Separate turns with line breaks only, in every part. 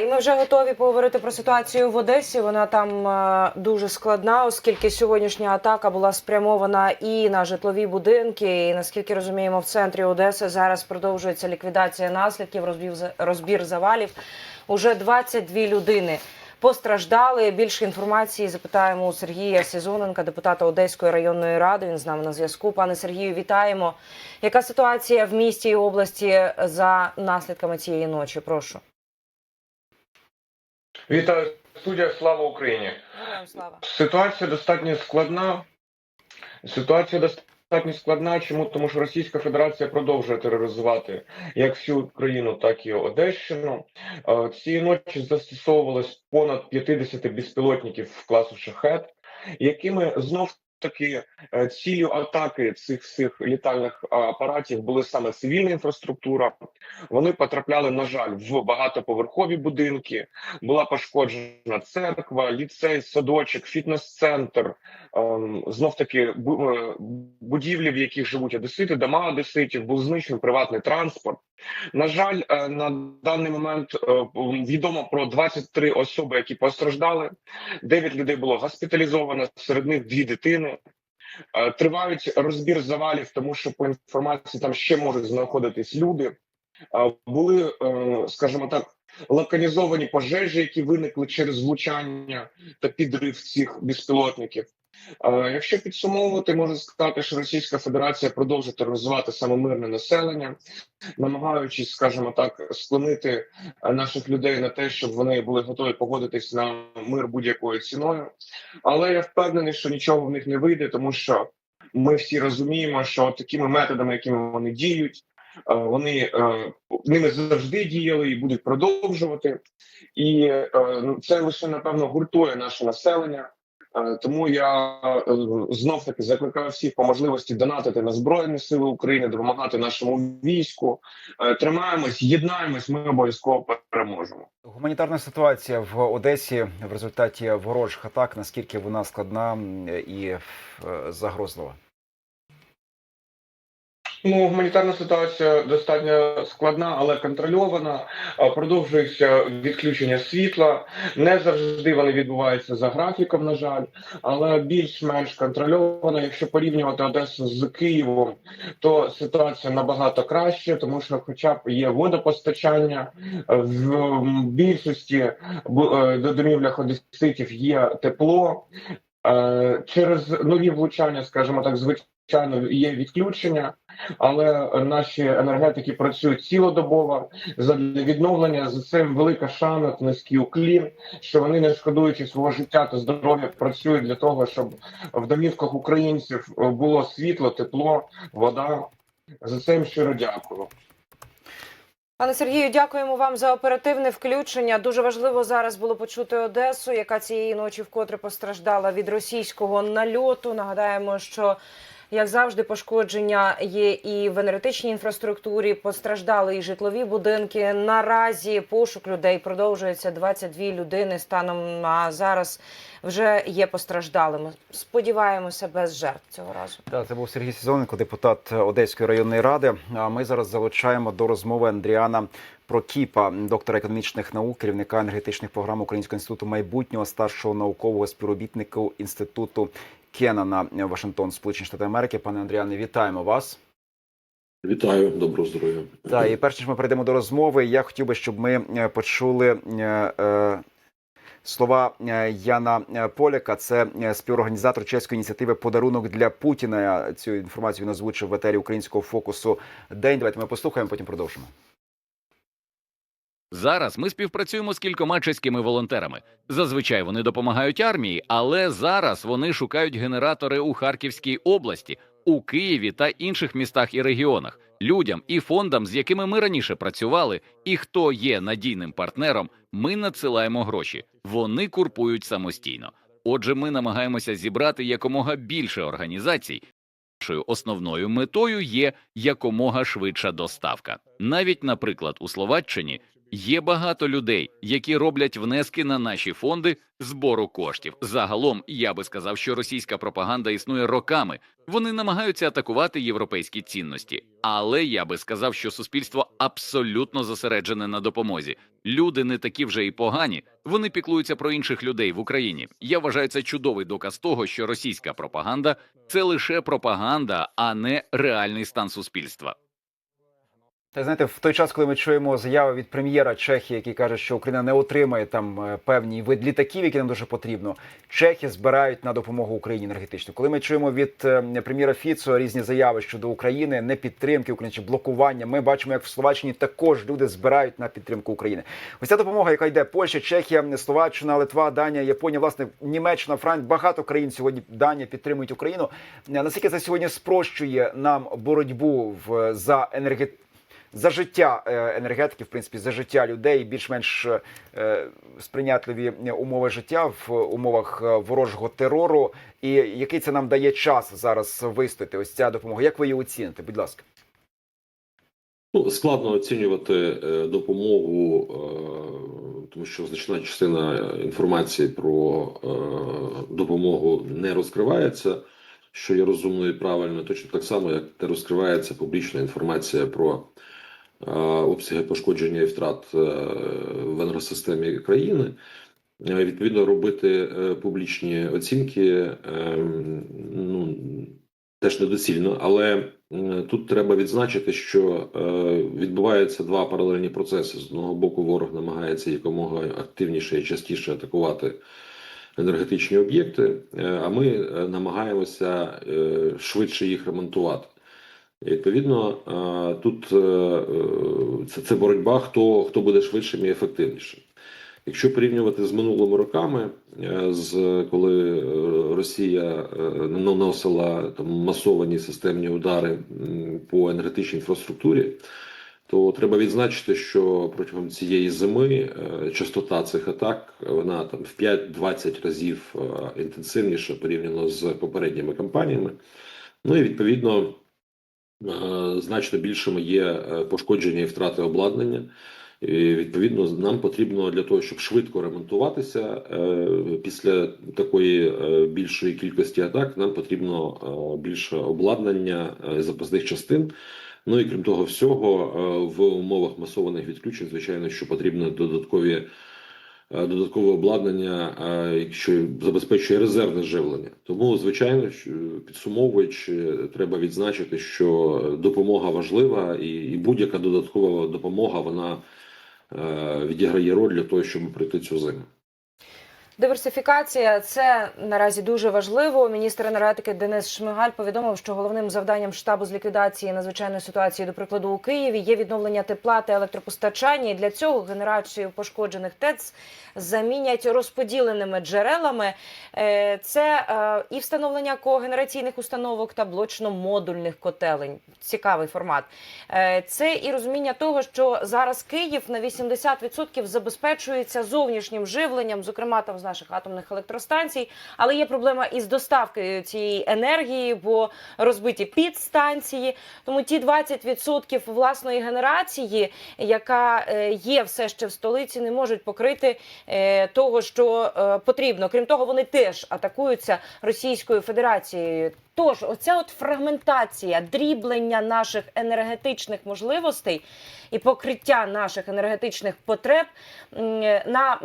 І ми вже готові поговорити про ситуацію в Одесі. Вона там е, дуже складна, оскільки сьогоднішня атака була спрямована і на житлові будинки. І наскільки розуміємо, в центрі Одеси зараз продовжується ліквідація наслідків, розбір, розбір завалів. Уже 22 людини. Постраждали більше інформації. Запитаємо у Сергія Сезоненка, депутата Одеської районної ради. Він з нами на зв'язку. Пане Сергію, вітаємо. Яка ситуація в місті і області за наслідками цієї ночі? Прошу.
Вітаю студія. Слава Україні.
Героям слава.
Ситуація достатньо складна. Ситуація достатньо складна. Чому? Тому що Російська Федерація продовжує тероризувати як всю Україну, так і Одещину. Е, Цієї ночі застосовувалось понад 50 безпілотників класу шахет, якими знов таки е, атаки цих всіх літальних апаратів були саме цивільна інфраструктура. Вони потрапляли, на жаль, в багатоповерхові будинки. Була пошкоджена церква, ліцей, садочок, фітнес-центр. Ем, знов таки е, будівлі, в яких живуть одесити, дома одеситів, був знищений приватний транспорт. На жаль, е, на даний момент е, відомо про 23 особи, які постраждали. 9 людей було госпіталізовано, серед них дві дитини. Е, Тривають розбір завалів, тому що по інформації там ще можуть знаходитись люди. Е, Були, е, скажімо так, локалізовані пожежі, які виникли через влучання та підрив цих безпілотників. Е, Якщо підсумовувати, можу сказати, що Російська Федерація продовжує тероризувати саме мирне населення, намагаючись, скажімо так, склонити е, наших людей на те, щоб вони були готові погодитись на мир будь-якою ціною. Але я впевнений, що нічого в них не вийде, тому що ми всі розуміємо, що такими методами, якими вони діють, е, вони ними завжди діяли і будуть продовжувати. І ну, це лише напевно гуртує наше населення. Е, Тому я знов таки закликаю всіх по можливості донатити на збройні сили України, допомагати нашому війську. Е, Тримаємось, єднаємось. Ми обов'язково переможемо.
Гуманітарна ситуація в Одесі в результаті ворожих атак. Наскільки вона складна і е, загрозлива?
Ну, гуманітарна ситуація достатньо складна, але контрольована. Продовжується відключення світла. Не завжди вони відбуваються за графіком, на жаль, але більш-менш контрольована. Якщо порівнювати Одесу з Києвом, то ситуація набагато краще, тому що, хоча б є водопостачання, в більшості е, до домівлях одеситів є тепло. Е, Через нові влучання, скажімо так, звичайно, є відключення, але наші енергетики працюють цілодобово задля відновлення. За це велика шана низький уклін, що вони, не шкодуючи свого життя та здоров'я, працюють для того, щоб в домівках українців було світло, тепло, вода. За це їм щиро дякую.
Пане Сергію, дякуємо вам за оперативне включення. Дуже важливо зараз було почути Одесу, яка цієї ночі вкотре постраждала від російського нальоту. Нагадаємо, що як завжди, пошкодження є і в енергетичній інфраструктурі. Постраждали і житлові будинки. Наразі пошук людей продовжується 22 людини. Станом на зараз вже є постраждалими. Сподіваємося, без жертв цього разу.
Так, це був Сергій Сезоненко, депутат Одеської районної ради. А ми зараз залучаємо до розмови Андріана Прокіпа, доктора економічних наук, керівника енергетичних програм Українського інституту майбутнього, старшого наукового співробітника інституту Кеннана Вашингтон, Сполучені Штати Америки. Пане Андріане, вітаємо вас.
Вітаю, доброго здоров'я.
Так, і перш ніж ми перейдемо до розмови, я хотів би, щоб ми е, почули е, е, слова Яна Поляка. Це співорганізатор чеської ініціативи Подарунок для Путіна. Цю інформацію він озвучив в етері українського фокусу день. Давайте ми послухаємо, потім продовжимо.
Зараз ми співпрацюємо з кількома чеськими волонтерами. Зазвичай вони допомагають армії, але зараз вони шукають генератори у Харківській області, у Києві та інших містах і регіонах. Людям і фондам, з якими ми раніше працювали, і хто є надійним партнером, ми надсилаємо гроші. Вони курпують самостійно. Отже, ми намагаємося зібрати якомога більше організацій. Нашою основною метою є якомога швидша доставка. Навіть, наприклад, у Словаччині Є багато людей, які роблять внески на наші фонди збору коштів. Загалом я би сказав, що російська пропаганда існує роками. Вони намагаються атакувати європейські цінності, але я би сказав, що суспільство абсолютно зосереджене на допомозі. Люди не такі вже і погані. Вони піклуються про інших людей в Україні. Я вважаю це чудовий доказ того, що російська пропаганда це лише пропаганда, а не реальний стан суспільства.
Та знаєте, в той час, коли ми чуємо заяви від прем'єра Чехії, який каже, що Україна не отримає там е, певні вид літаків, які нам дуже потрібно, чехи збирають на допомогу Україні енергетичну. Коли ми чуємо від е, прем'єра Фіцо різні заяви щодо України, не підтримки України чи блокування, ми бачимо, як в Словаччині також люди збирають на підтримку України. Ось ця допомога, яка йде Польща, Чехія, Словаччина, Литва, Данія, Японія, власне, Німеччина, Франція, багато країн сьогодні Данія підтримують Україну. Е, Наскільки це сьогодні спрощує нам боротьбу в за енергетику? За життя е, енергетики, в принципі, за життя людей, більш-менш е, сприйнятливі умови життя в умовах е, ворожого терору. І який це нам дає час зараз вистояти? Ось ця допомога. Як ви її оціните? Будь ласка.
Ну, складно оцінювати допомогу, тому що значна частина інформації про допомогу не розкривається, що є розумно і правильно, точно так само, як не розкривається публічна інформація про обсяги пошкодження і втрат е, в енергосистемі країни. Е, Відповідно, робити е, публічні оцінки е, ну, теж недоцільно, але тут треба відзначити, що е, відбуваються два паралельні процеси. З одного боку, ворог намагається якомога активніше і частіше атакувати енергетичні об'єкти, е, а ми е, намагаємося е, швидше їх ремонтувати. І, Відповідно, е, тут е, е, це, боротьба, хто, хто буде швидшим і ефективнішим. Якщо порівнювати з минулими роками, з коли Росія наносила там масовані системні удари по енергетичній інфраструктурі, то треба відзначити, що протягом цієї зими частота цих атак вона там в 5-20 разів інтенсивніша порівняно з попередніми кампаніями. Ну і відповідно значно більшими є е, пошкодження і втрати обладнання. І, відповідно, нам потрібно для того, щоб швидко ремонтуватися е, після такої е, більшої кількості атак, нам потрібно е, більше обладнання е, запасних частин. Ну і крім того всього, е, в умовах масованих відключень, звичайно, що потрібно додаткові. Е, Додаткове обладнання, е, що забезпечує резервне живлення. Тому, звичайно, підсумовуючи, треба відзначити, що допомога важлива, і, будь-яка додаткова допомога вона е, відіграє роль для того, щоб пройти цю зиму.
Диверсифікація це наразі дуже важливо. Міністр енергетики Денис Шмигаль повідомив, що головним завданням штабу з ліквідації надзвичайної ситуації, до прикладу, у Києві є відновлення тепла та електропостачання. І для цього генерацію пошкоджених ТЕЦ замінять розподіленими джерелами. Е, Це е, і встановлення когенераційних установок та блочно-модульних котелень. Цікавий формат. Е, Це і розуміння того, що зараз Київ на 80% забезпечується зовнішнім живленням, зокрема там наших атомних електростанцій. Але є проблема із доставкою цієї енергії, бо розбиті підстанції. Тому ті 20% власної генерації, яка е, є все ще в столиці, не можуть покрити е, того, що е, потрібно. Крім того, вони теж атакуються Російською Федерацією. Тож, оця от фрагментація, дріблення наших енергетичних можливостей і покриття наших енергетичних потреб на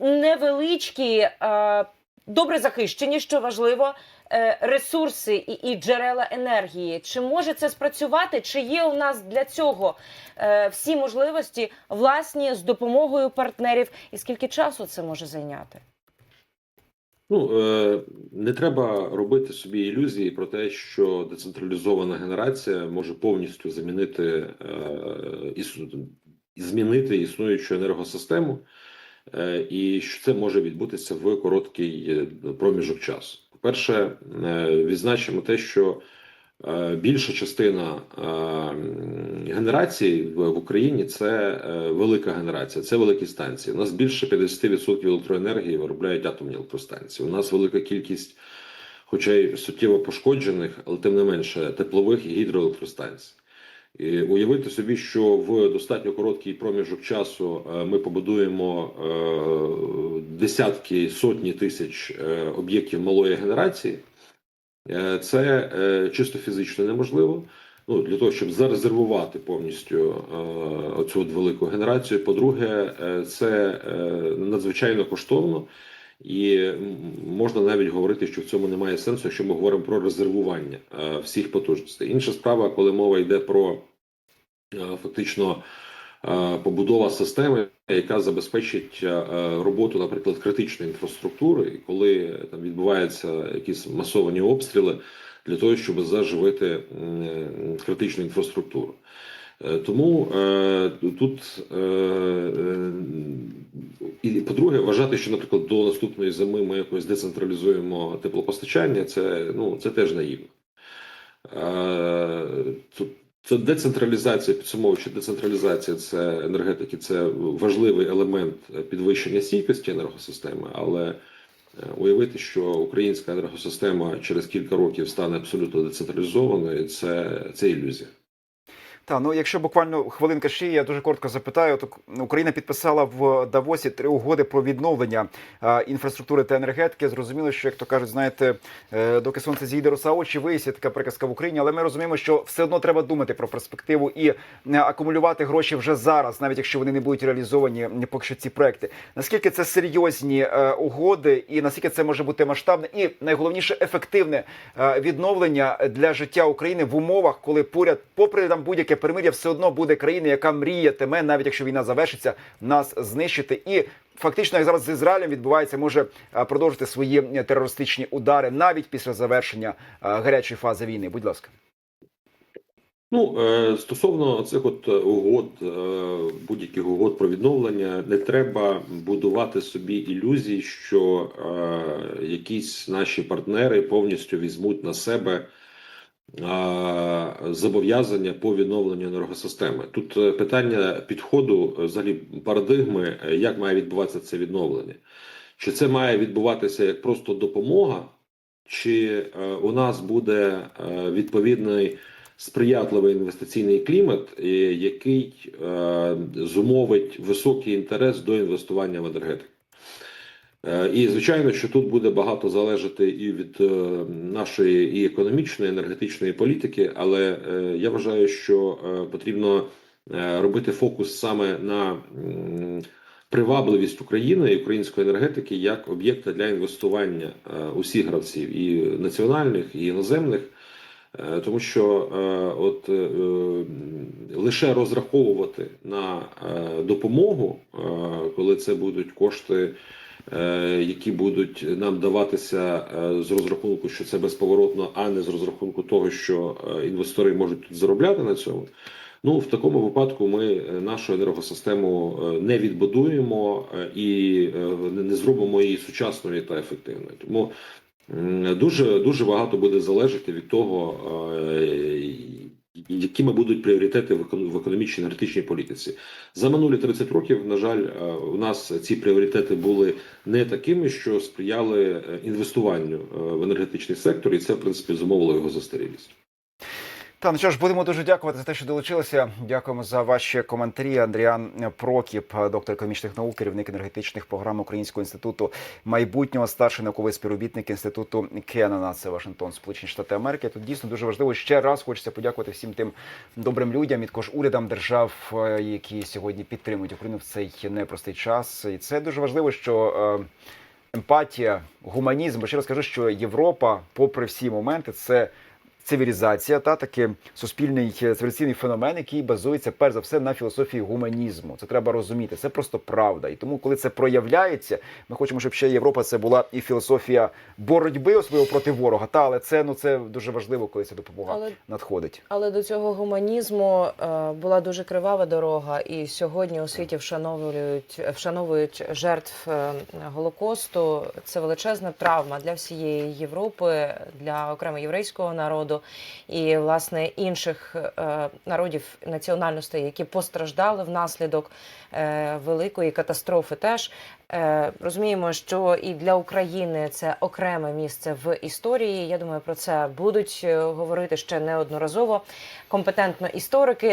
невеличкі, е, добре захищені, що важливо, е, ресурси і, і джерела енергії. Чи може це спрацювати? Чи є у нас для цього е, всі можливості власні з допомогою партнерів? І скільки часу це може зайняти?
Ну не треба робити собі ілюзії про те, що децентралізована генерація може повністю замінити ісу- змінити існуючу енергосистему, і що це може відбутися в короткий е, проміжок часу. По-перше, е, відзначимо те, що е, більша частина е, генерації в, Україні це е, велика генерація, це великі станції. У нас більше 50% електроенергії виробляють атомні електростанції. У нас велика кількість, хоча й суттєво пошкоджених, але тим не менше теплових гідроелектростанцій. І уявити собі, що в достатньо короткий проміжок часу е, ми побудуємо е, десятки сотні тисяч е, об'єктів малої генерації. Це чисто фізично неможливо. Ну, для того, щоб зарезервувати повністю оцю от велику генерацію. По-друге, це надзвичайно коштовно, і можна навіть говорити, що в цьому немає сенсу, якщо ми говоримо про резервування е, всіх потужностей. Інша справа, коли мова йде про е, фактично е, побудова системи, яка забезпечить роботу, наприклад, критичної інфраструктури, коли там відбуваються якісь масовані обстріли для того, щоб заживити критичну інфраструктуру. Е, Тому е, тут е, і по-друге, вважати, що, наприклад, до наступної зими ми якось децентралізуємо теплопостачання, це ну це теж наївно. Це децентралізація, підсумовуючи, децентралізація це енергетики, це важливий елемент підвищення стійкості енергосистеми, але уявити, що українська енергосистема через кілька років стане абсолютно децентралізованою, це, це ілюзія.
Та ну якщо буквально хвилинка ще, я дуже коротко запитаю. То Україна підписала в Давосі три угоди про відновлення інфраструктури та енергетики. Зрозуміло, що як то кажуть, знаєте, е, доки сонце зійде роса очі, висить така приказка в Україні. Але ми розуміємо, що все одно треба думати про перспективу і е, акумулювати гроші вже зараз, навіть якщо вони не будуть реалізовані поки що ці проекти. Наскільки це серйозні е, угоди, і наскільки це може бути масштабне, і найголовніше ефективне відновлення для життя України в умовах, коли поряд, попри там будь-яке перемир'я, все одно буде країна, яка мріятиме, навіть якщо війна завершиться, нас знищити і. Фактично, як зараз з Ізраїлем відбувається, може продовжити свої е, терористичні удари навіть після завершення е, гарячої фази війни. Будь ласка.
Ну, е, стосовно цих от угод, будь-яких угод про відновлення, не треба будувати собі ілюзій, що якісь наші партнери повністю візьмуть на себе зобов'язання по відновленню енергосистеми. Тут е, питання підходу, е, взагалі парадигми, е, як має відбуватися це відновлення. Чи це має відбуватися як просто допомога, чи у нас буде відповідний сприятливий інвестиційний клімат, який зумовить високий інтерес до інвестування в енергетику. Е, І звичайно, що тут буде багато залежати і від е, нашої і економічної, і енергетичної політики, але е, я вважаю, що потрібно робити фокус саме на привабливість України і української енергетики як об'єкта для інвестування усіх гравців, і національних, і іноземних. Тому що от лише розраховувати на допомогу, коли це будуть кошти, які будуть нам даватися е, з розрахунку, що це безповоротно, а не з розрахунку того, що е, інвестори можуть тут заробляти на цьому. Ну в такому випадку ми е, нашу енергосистему е, не відбудуємо е, і е, не зробимо її сучасною та ефективною. Тому Дуже дуже багато буде залежати від того, е, якими будуть пріоритети в економ- в економічній енергетичній політиці. За минулі 30 років, на жаль, е, у нас ці пріоритети були не такими, що сприяли е, інвестуванню е, в енергетичний сектор, і це в принципі зумовило його застарілість.
Та ну що ж, будемо дуже дякувати за те, що долучилися. Дякуємо за ваші коментарі. Андріан Прокіп, доктор економічних наук, керівник енергетичних програм Українського інституту майбутнього, старший науковий співробітник інституту Кеннона. Це Вашингтон, Сполучені Штати Америки. Тут дійсно дуже важливо. Ще раз хочеться подякувати всім тим добрим людям, і також урядам держав, е, які сьогодні підтримують Україну в цей непростий час. І це дуже важливо, що. е, Емпатія, гуманізм, бо ще раз кажу, що Європа, попри всі моменти, це цивілізація, та таки суспільний е, цивілізаційний феномен, який базується перш за все на філософії гуманізму. Це треба розуміти. Це просто правда. І тому, коли це проявляється, ми хочемо, щоб ще Європа це була і філософія боротьби особливо проти ворога. Та але це ну це дуже важливо, коли ця допомога
Але
надходить.
Але до цього гуманізму е, була дуже кривава дорога, і сьогодні у світі вшановують вшановують жертв е, голокосту. Це величезна травма для всієї Європи, для окремо єврейського народу. Народу і власне інших е, народів національностей, які постраждали внаслідок е, великої катастрофи. Теж е, розуміємо, що і для України це окреме місце в історії. Я думаю, про це будуть говорити ще неодноразово компетентно історики.